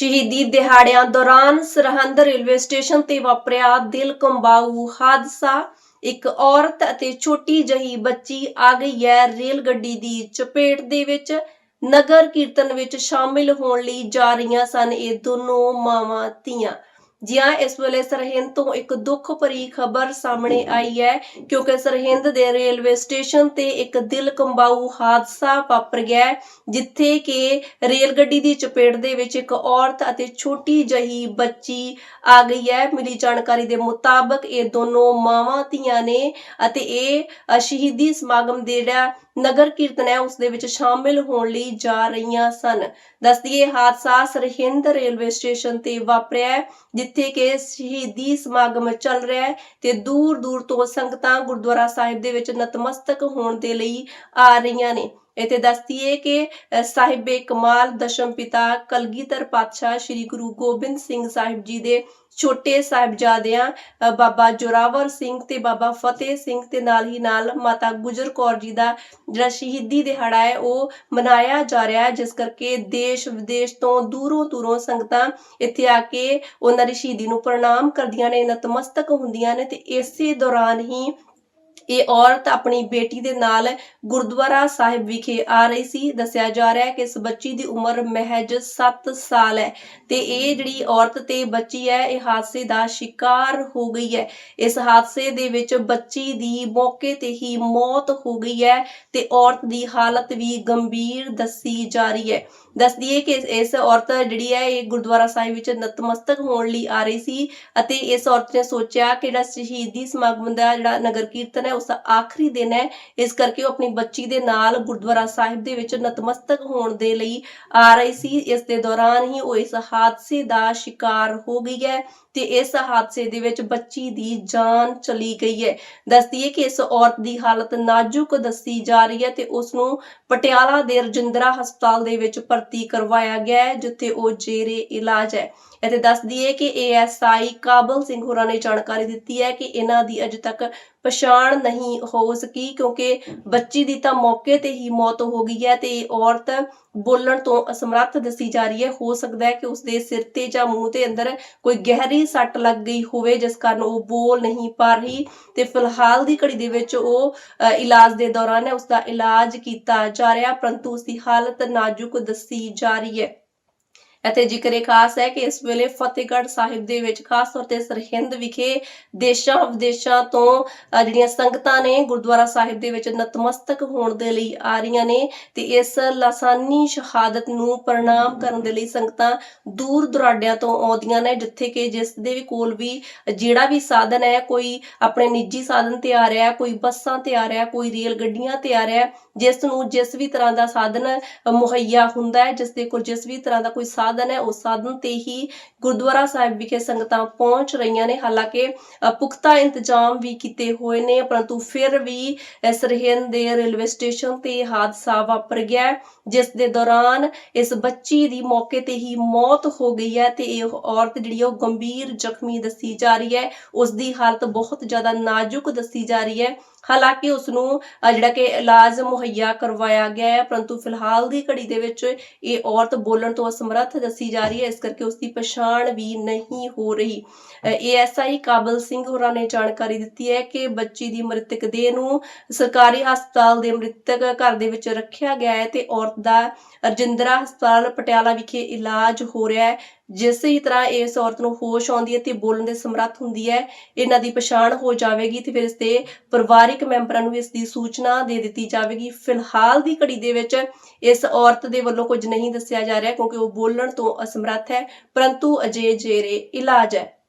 ਸ਼ਹੀਦੀ ਦਿਹਾੜਿਆਂ ਦੌਰਾਨ Sirhind railway station ਤੇ ਵਾਪਰਿਆ ਦਿਲ ਕੰਬਾਊ ਹਾਦਸਾ, ਇੱਕ ਔਰਤ ਅਤੇ ਛੋਟੀ ਜਹੀ ਬੱਚੀ ਆ ਗਈ ਹੈ ਰੇਲ ਗੱਡੀ ਦੀ ਚਪੇਟ ਦੇ ਵਿੱਚ। ਨਗਰ ਕੀਰਤਨ ਵਿੱਚ ਸ਼ਾਮਿਲ ਹੋਣ ਲਈ ਜਾ ਰਹੀਆਂ ਸਨ ਇਹ ਦੋਨੋਂ ਮਾਵਾਂ ਧੀਆਂ। ਜਿਹਾਂ ਇਸ ਵੇਲੇ ਸਰਹਿੰਦ ਤੋਂ ਇੱਕ ਦੁੱਖ ਭਰੀ ਖਬਰ ਸਾਹਮਣੇ ਆਈ ਹੈ ਕਿਉਂਕਿ ਸਰਹਿੰਦ ਦੇ ਰੇਲਵੇ ਸਟੇਸ਼ਨ ਤੇ ਇੱਕ ਦਿਲ ਕੰਬਾਊ ਹਾਦਸਾ ਵਾਪਰ ਗਿਆ ਜਿੱਥੇ ਕਿ ਰੇਲ ਗੱਡੀ ਦੀ ਚਪੇਟ ਦੇ ਵਿੱਚ ਇੱਕ ਔਰਤ ਅਤੇ ਛੋਟੀ ਜਹੀ ਬੱਚੀ ਆ ਗਈ ਹੈ। ਮਿਲੀ ਜਾਣਕਾਰੀ ਦੇ ਮੁਤਾਬਕ ਇਹ ਦੋਨੋਂ ਮਾਵਾਂ ਧੀਆਂ ਨੇ ਅਤੇ ਇਹ ਸ਼ਹੀਦੀ ਸਮਾਗਮ ਦੇ ਜਿਹੜਾ ਨਗਰ ਕੀਰਤਨ ਹੈ ਉਸ ਦੇ ਵਿੱਚ ਸ਼ਾਮਿਲ ਹੋਣ ਲਈ ਜਾ ਰਹੀਆਂ ਸਨ। ਦੱਸਦੀਏ ਹਾਦਸਾ ਸਰਹਿੰਦ ਰੇਲਵੇ ਸਟੇਸ਼ਨ ਤੇ ਵਾਪਰਿਆ ਹੈ, ਜਿੱਥੇ ਕਿ ਸ਼ਹੀਦੀ ਸਮਾਗਮ ਚੱਲ ਰਿਹਾ ਹੈ ਤੇ ਦੂਰ ਦੂਰ ਤੋਂ ਸੰਗਤਾਂ ਗੁਰਦੁਆਰਾ ਸਾਹਿਬ ਦੇ ਵਿੱਚ ਨਤਮਸਤਕ ਹੋਣ ਦੇ ਲਈ ਆ ਰਹੀਆਂ ਨੇ। ਇੱਥੇ ਦੱਸਦੀਏ ਕਿ ਸਾਹਿਬੇ ਕਮਾਲ, ਦਸ਼ਮ ਪਿਤਾ, ਕਲਗੀਧਰ ਪਾਤਸ਼ਾਹ ਸ੍ਰੀ ਗੁਰੂ ਗੋਬਿੰਦ ਸਿੰਘ ਸਾਹਿਬ ਜੀ ਦੇ ਛੋਟੇ ਸਾਹਿਬਜ਼ਾਦਿਆਂ ਬਾਬਾ ਜੋਰਾਵਰ ਸਿੰਘ ਤੇ ਬਾਬਾ ਫਤਿਹ ਸਿੰਘ ਤੇ ਨਾਲ ਹੀ ਨਾਲ ਮਾਤਾ ਗੁਜਰ ਕੌਰ ਜੀ ਦਾ ਜਿਹੜਾ ਸ਼ਹੀਦੀ ਦਿਹਾੜਾ ਹੈ ਉਹ ਮਨਾਇਆ ਜਾ ਰਿਹਾ ਹੈ ਜਿਸ ਕਰਕੇ ਦੇਸ਼ ਵਿਦੇਸ਼ ਤੋਂ ਦੂਰੋਂ ਦੂਰੋਂ ਸੰਗਤਾਂ ਇੱਥੇ ਆ ਕੇ ਉਹਨਾਂ ਦੀ ਸ਼ਹੀਦੀ ਨੂੰ ਪ੍ਰਣਾਮ ਕਰਦੀਆਂ ਨੇ, ਨਤਮਸਤਕ ਹੁੰਦੀਆਂ ਨੇ ਤੇ ਇਸੇ ਦੌਰਾਨ ਹੀ ਇਹ ਔਰਤ ਆਪਣੀ ਬੇਟੀ ਦੇ ਨਾਲ ਗੁਰਦੁਆਰਾ ਸਾਹਿਬ ਵਿਖੇ ਆ ਰਹੀ ਸੀ। ਦੱਸਿਆ ਜਾ ਰਿਹਾ ਹੈ ਕਿ ਇਸ ਬੱਚੀ ਦੀ ਉਮਰ ਮਹਿਜ 7 ਸਾਲ ਹੈ ਤੇ ਇਹ ਜਿਹੜੀ ਔਰਤ ਤੇ ਬੱਚੀ ਹੈ, ਇਹ ਹਾਦਸੇ ਦਾ ਸ਼ਿਕਾਰ ਹੋ ਗਈ ਹੈ। ਇਸ ਹਾਦਸੇ ਦੇ ਵਿੱਚ ਬੱਚੀ ਦੀ ਮੌਕੇ ਤੇ ਹੀ ਮੌਤ ਹੋ ਗਈ ਹੈ ਤੇ ਔਰਤ ਦੀ ਹਾਲਤ ਵੀ ਗੰਭੀਰ ਦੱਸੀ ਜਾ ਰਹੀ ਹੈ। ਦੱਸਦੀਏ ਕਿ ਇਸ ਔਰਤ ਜਿਹੜੀ ਹੈ, ਇਹ ਗੁਰਦੁਆਰਾ ਸਾਹਿਬ ਵਿੱਚ ਨਤਮਸਤਕ ਹੋਣ ਲਈ ਆ ਰਹੀ ਸੀ ਅਤੇ ਇਸ ਔਰਤ ਨੇ ਸੋਚਿਆ ਕਿ ਜਿਹੜਾ ਸ਼ਹੀਦੀ ਸਮਾਗਮ ਦਾ ਜਿਹੜਾ ਨਗਰ ਕੀਰਤਨ ਹੈ ਉਸ ਦਾ ਆਖਰੀ ਦਿਨ ਹੈ। ਇਸ ਕਰਕੇ ਉਹ ਆਪਣੀ ਬੱਚੀ ਦੇ ਨਾਲ ਗੁਰਦੁਆਰਾ ਸਾਹਿਬ ਦੇ ਵਿੱਚ ਨਤਮਸਤਕ ਹੋਣ ਦੇ ਲਈ ਆ ਰਹੀ ਸੀ। ਇਸ ਦੇ ਦੌਰਾਨ ਹੀ ਉਹ ਇਸ ਹਾਦਸੇ ਦਾ ਸ਼ਿਕਾਰ ਹੋ ਗਈ ਹੈ। ਤੇ ਇਸ ਹਾਦਸੇ ਦੇ ਵਿੱਚ ਬੱਚੀ ਦੀ ਜਾਨ ਚਲੀ ਗਈ ਹੈ। ਦੱਸਦੀ ਹੈ ਕਿ ਇਸ ਔਰਤ ਦੀ ਹਾਲਤ ਨਾਜ਼ੁਕ ਦੱਸੀ ਜਾ ਰਹੀ ਹੈ ਤੇ ਉਸ ਨੂੰ ਪਟਿਆਲਾ ਦੇ ਰਜਿੰਦਰਾ ਹਸਪਤਾਲ ਦੇ ਵਿੱਚ ਭਰਤੀ ਕਰਵਾਇਆ ਗਿਆ ਹੈ, ਜਿੱਥੇ ਉਹ ਜੇਰੇ ਇਲਾਜ ਹੈ। ਅਤੇ ਦੱਸਦੀ ਹੈ ਕਿ ਏਐਸਆਈ ਕਾਬਲ ਸਿੰਘ ਹੋਰਾਂ ਨੇ ਜਾਣਕਾਰੀ ਦਿੱਤੀ ਹੈ ਕਿ ਇਹਨਾਂ ਦੀ ਅਜੇ ਤੱਕ ਪਛਾਣ ਨਹੀਂ ਹੋ ਸਕੀ, ਕਿਉਂਕਿ ਬੱਚੀ ਦੀ ਤਾਂ ਮੌਕੇ ਤੇ ਹੀ ਮੌਤ ਹੋ ਗਈ ਹੈ ਤੇ ਔਰਤ ਬੋਲਣ ਤੋਂ ਅਸਮਰੱਥ ਦੱਸੀ ਜਾ ਰਹੀ ਹੈ। ਹੋ ਸਕਦਾ ਹੈ ਕਿ ਉਸ ਦੇ ਸਿਰ ਤੇ ਜਾਂ ਮੂੰਹ ਦੇ ਅੰਦਰ ਕੋਈ ਗਹਿਰੀ ਸੱਟ ਲੱਗ ਗਈ ਹੋਵੇ, ਜਿਸ ਕਾਰਨ ਉਹ ਬੋਲ ਨਹੀਂ ਪਾ ਰਹੀ ਤੇ ਫਿਲਹਾਲ ਦੀ ਘੜੀ ਦੇ ਵਿੱਚ ਉਹ ਇਲਾਜ ਦੇ ਦੌਰਾਨ ਹੈ ਉਸ ਦਾ ਇਲਾਜ ਕੀਤਾ ਜਾ ਰਿਹਾ, ਪਰੰਤੂ ਉਸ ਦੀ ਹਾਲਤ ਨਾਜ਼ੁਕ ਦੱਸੀ ਜਾ ਰਹੀ ਹੈ। ਇੱਥੇ ਜ਼ਿਕਰ ਖਾਸ ਹੈ ਕਿ ਇਸ ਵੇਲੇ ਫਤਿਹਗੜ੍ਹ ਸਾਹਿਬ ਦੇ ਵਿੱਚ ਖਾਸ ਤੌਰ ਤੇ ਸਰਹਿੰਦ ਵਿਖੇ ਦੇਸ਼ਾਂ ਵਿਦੇਸ਼ਾਂ ਤੋਂ ਜਿਹੜੀਆਂ ਸੰਗਤਾਂ ਨੇ ਗੁਰਦੁਆਰਾ ਸਾਹਿਬ ਦੇ ਵਿੱਚ ਨਤਮਸਤਕ ਹੋਣ ਦੇ ਲਈ ਆ ਰਹੀਆਂ ਨੇ ਤੇ ਇਸ ਲਾਸਾਨੀ ਸ਼ਹਾਦਤ ਨੂੰ ਪ੍ਰਣਾਮ ਕਰਨ ਦੇ ਲਈ ਸੰਗਤਾਂ ਦੂਰ ਦੁਰਾਡਿਆਂ ਤੋਂ ਆਉਂਦੀਆਂ ਨੇ, ਜਿੱਥੇ ਕਿ ਜਿਸ ਦੇ ਵੀ ਕੋਲ ਵੀ ਜਿਹੜਾ ਵੀ ਸਾਧਨ ਹੈ, ਕੋਈ ਆਪਣੇ ਨਿੱਜੀ ਸਾਧਨ ਤੇ ਆ ਰਿਹਾ ਕੋਈ ਬੱਸਾਂ ਤੇ ਆ ਰਿਹਾ ਕੋਈ ਰੇਲ ਗੱਡੀਆਂ ਤੇ ਆ ਰਿਹਾ ਜਿਸ ਨੂੰ ਜਿਸ ਵੀ ਤਰ੍ਹਾਂ ਦਾ ਸਾਧਨ ਮੁਹੱਈਆ ਹੁੰਦਾ ਹੈ ਜਿਸ ਦੇ ਕੋਲ ਜਿਸ ਵੀ ਤਰ੍ਹਾਂ ਦਾ ਕੋਈ ਸਾਧਨ ਹੈ, ਉਸ ਸਾਧਨ ਤੇ ਹੀ ਗੁਰਦੁਆਰਾ ਸਾਹਿਬ ਵਿਖੇ ਸੰਗਤਾਂ ਪਹੁੰਚ ਰਹੀਆਂ ਨੇ। ਹਾਲਾਂਕਿ ਪੁਖਤਾ ਇੰਤਜ਼ਾਮ ਵੀ ਕੀਤੇ ਹੋਏ ਨੇ, ਪਰੰਤੂ ਫਿਰ ਵੀ ਸਰਹਿੰਦ ਦੇ ਰੇਲਵੇ ਸਟੇਸ਼ਨ ਤੇ ਹਾਦਸਾ ਵਾਪਰ ਗਿਆ ਜਿਸ ਦੇ ਦੌਰਾਨ ਇਸ ਬੱਚੀ ਦੀ ਮੌਕੇ ਤੇ ਹੀ ਮੌਤ ਹੋ ਗਈ ਹੈ ਤੇ ਇਹ ਔਰਤ ਜਿਹੜੀ ਹੈ, ਉਹ ਗੰਭੀਰ ਜ਼ਖਮੀ ਦੱਸੀ ਜਾ ਰਹੀ ਹੈ। ਉਸ ਦੀ ਹਾਲਤ ਬਹੁਤ ਜ਼ਿਆਦਾ ਨਾਜ਼ੁਕ ਦੱਸੀ ਜਾ ਰਹੀ ਹੈ। ਹਾਲਾਂਕਿ ਉਸ ਨੂੰ ਜਿਹੜਾ ਕਿ ਇਲਾਜ ਮੁਹੱਈਆ ਕਰਵਾਇਆ ਗਿਆ ਹੈ, ਪਰੰਤੂ ਫਿਲਹਾਲ ਦੀ ਘੜੀ ਦੇ ਵਿੱਚ ਇਹ ਔਰਤ ਬੋਲਣ ਤੋਂ ਅਸਮਰੱਥ ਦੱਸੀ ਜਾ ਰਹੀ ਹੈ, ਇਸ ਕਰਕੇ ਉਸ ਦੀ ਪਛਾਣ ਵੀ ਨਹੀਂ ਹੋ ਰਹੀ। ਏਐਸਆਈ ਕਾਬਲ ਸਿੰਘ ਹੋਰਾਂ ਨੇ ਜਾਣਕਾਰੀ ਦਿੱਤੀ ਹੈ ਕਿ ਬੱਚੀ ਦੀ ਮ੍ਰਿਤਕ ਦੇਹ ਨੂੰ ਸਰਕਾਰੀ ਹਸਪਤਾਲ ਦੇ ਮ੍ਰਿਤਕ ਘਰ ਦੇ ਵਿੱਚ ਰੱਖਿਆ ਗਿਆ ਹੈ ਤੇ ਔਰਤ ਦਾ ਰਜਿੰਦਰਾ ਹਸਪਤਾਲ ਪਟਿਆਲਾ ਵਿਖੇ ਇਲਾਜ ਹੋ ਰਿਹਾ ਹੈ। ਜਿਸ ਹੀ ਤਰ੍ਹਾਂ ਇਸ ਔਰਤ ਨੂੰ ਹੋਸ਼ ਆਉਂਦੀ ਹੈ ਤੇ ਬੋਲਣ ਦੇ ਸਮਰੱਥ ਹੁੰਦੀ ਹੈ, ਇਹਨਾਂ ਦੀ ਪਛਾਣ ਹੋ ਜਾਵੇਗੀ ਤੇ ਫਿਰ ਇਸ ਦੇ ਪਰਿਵਾਰਿਕ ਮੈਂਬਰਾਂ ਨੂੰ ਇਸ ਦੀ ਸੂਚਨਾ ਦੇ ਦਿੱਤੀ ਜਾਵੇਗੀ। ਫਿਲਹਾਲ ਦੀ ਘੜੀ ਦੇ ਵਿੱਚ ਇਸ ਔਰਤ ਦੇ ਵੱਲੋਂ ਕੁਝ ਨਹੀਂ ਦੱਸਿਆ ਜਾ ਰਿਹਾ ਕਿਉਂਕਿ ਉਹ ਬੋਲਣ ਤੋਂ ਅਸਮਰੱਥ ਹੈ, ਪਰੰਤੂ ਅਜੇ ਜੇਰੇ ਇਲਾਜ ਹੈ।